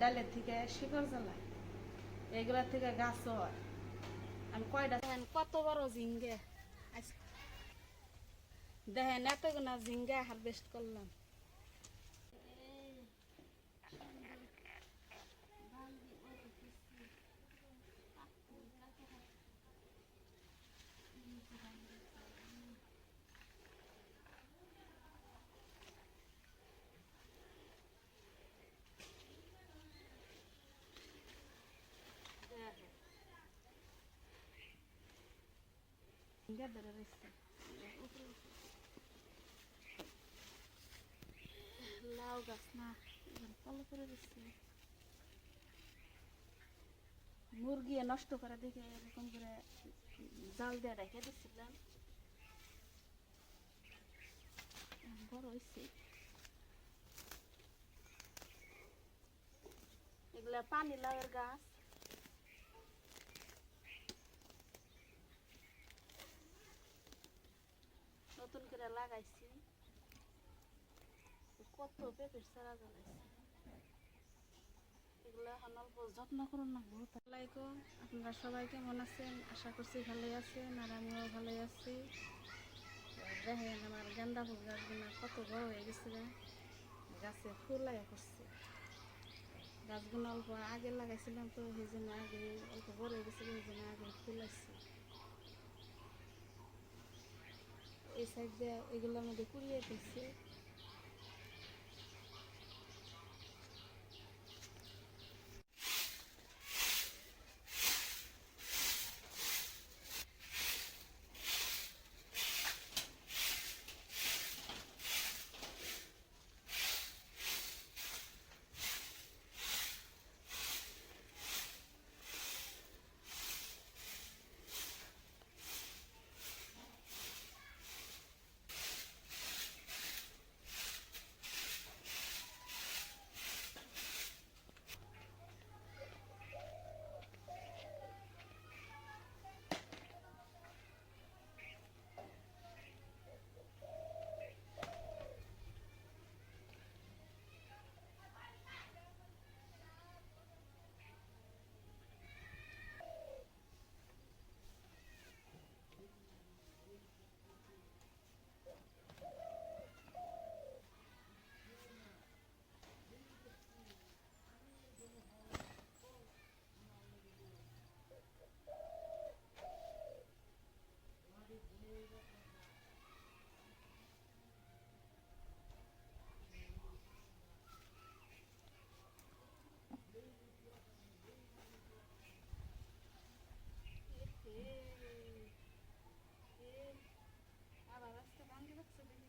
ডালের থেকে শিকড় জ্বালায় এগুলা থেকে গাছ হয় আমি কয়টা কত বড় ঝিঙ্গে দেখেন এতগুনা ঝিঙ্গা হারভেস্ট করলাম ঝিঙ্গা ধরে রয়েছে লাউ গাছ মুরগি নষ্ট করা দেখে এরকম করে জাল দিয়ে রেখে দিচ্ছিলাম বড় হয়েছে এগুলা পানি লাউয়ের গাছ করে লাগাইছি কত পেঁপের চারা জ্বালাইছি। আপনারা সবাই কেমন আছেন? আশা করছি ভালোই আছেন আর আমিও ভালোই আছি। দেখেন আমার গান্দা ফুল গাছগুলো কত বড় হয়ে গেছে। গাছে ফুল লাগা করছে গাছগুলো অল্প আগে লাগাইছিলাম তো সেই জন্য আগে অল্প বড় হয়ে গেছে সেই জন্য আগে ফুল আসছে এই সাইড দিয়ে এগুলো আমাদের কুড়িয়ে দিচ্ছে আবার রাস্তা ভাঙে যাচ্ছে দেখি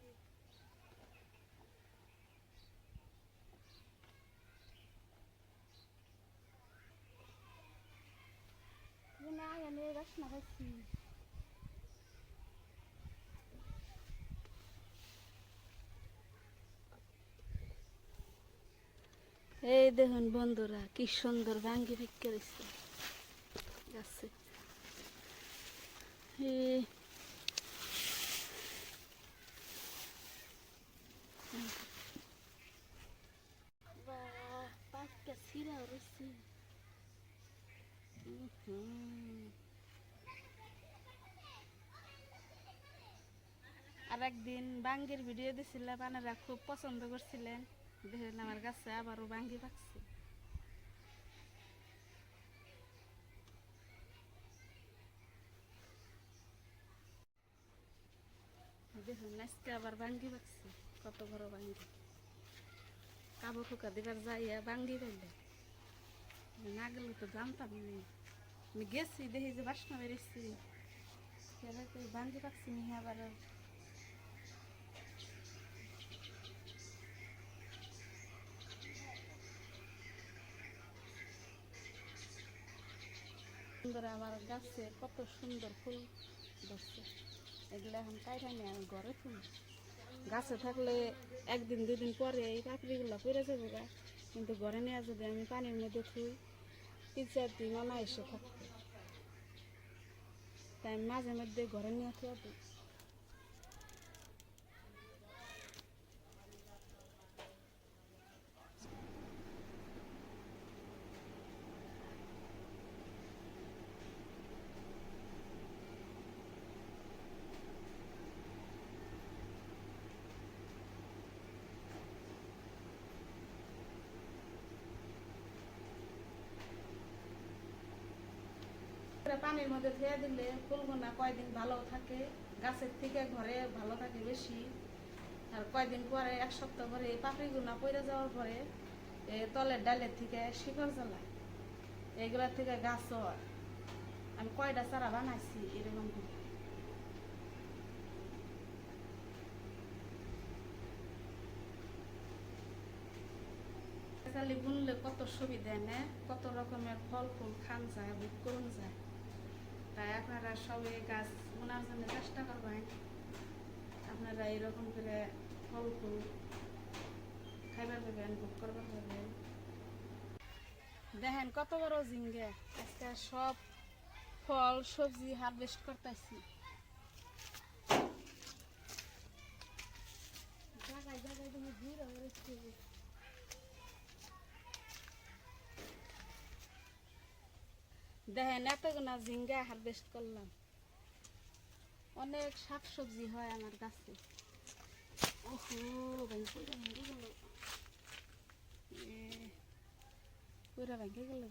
না এনে রসনা এই দেখুন বন্ধুরা কি সুন্দর ভাঙ্গি ফিক্কে দিচ্ছে গাছে ছিঁড়া রয়েছে উহুম। আর একদিন বাঙ্গির ভিডিও দিছিলাম আপনারা খুব পছন্দ করছিলেন। দেখেন আমার কাছে আবারও বাঙ্গি পাকছে। দেখুন, আজকে আবার বাঙ্গি পাকছে, কত বড় বাঙ্গি। কাবো ফুকা দিবার যাইয়া বাঙ্গি পাইলে। না গেলে তো জানতাম না। আমি গেছি, দেখি যে বাসনা বেরিয়েছি। বাঙ্গি পাকছি নিয়ে আবার সুন্দর, আমার গাছে কত সুন্দর ফুল ধরছে। এগুলো এখন কাইটা নিয়ে আমি ঘরে ফুল গাছে থাকলে একদিন, দুদিন পরে এই পাখিগুলো পেরে যাবে গা। কিন্তু ঘরে নিয়ে যদি আমি পানির মধ্যে থুই, তিন চার দিন অনা এসে থাকতো তাই মাঝে মধ্যে ঘরে নিয়ে থুয়া পানির মধ্যে ধুয়ে দিলে ফুলগুনা কয়দিন ভালো থাকে? গাছের থেকে ঘরে ভালো থাকে বেশি। আর কয়দিন পরে, এক সপ্তাহ পরে পাপড়িগুনা পড়ে যাওয়ার পরে তলের ডালের থেকে শিকড় জ্বালায় এইগুলোর থেকে গাছ আমি কয়টা চারা বানাইছি এরকম বুনলে কত সুবিধা, না? কত রকমের ফল ফুল খান যায় বুক করুন যায়। তাই আপনারা সবাই গাছ বোনার জন্য চেষ্টা করবেন। আপনারা এরকম করে ফল ফুল খাইবার পাবেন ভোগ করবার পাবেন দেখেন কত বড় জিঙ্গে। আজকে সব ফল, সবজি হারভেস্ট করতেছি। জায়গায় জায়গায় তুমি ভিড় দেখেন এতগুনা ঝিঙ্গা হারভেস্ট করলাম। অনেক শাক সবজি হয় আমার গাছে ওহো, ভেঙে গেল। পুরা ভেঙে গেল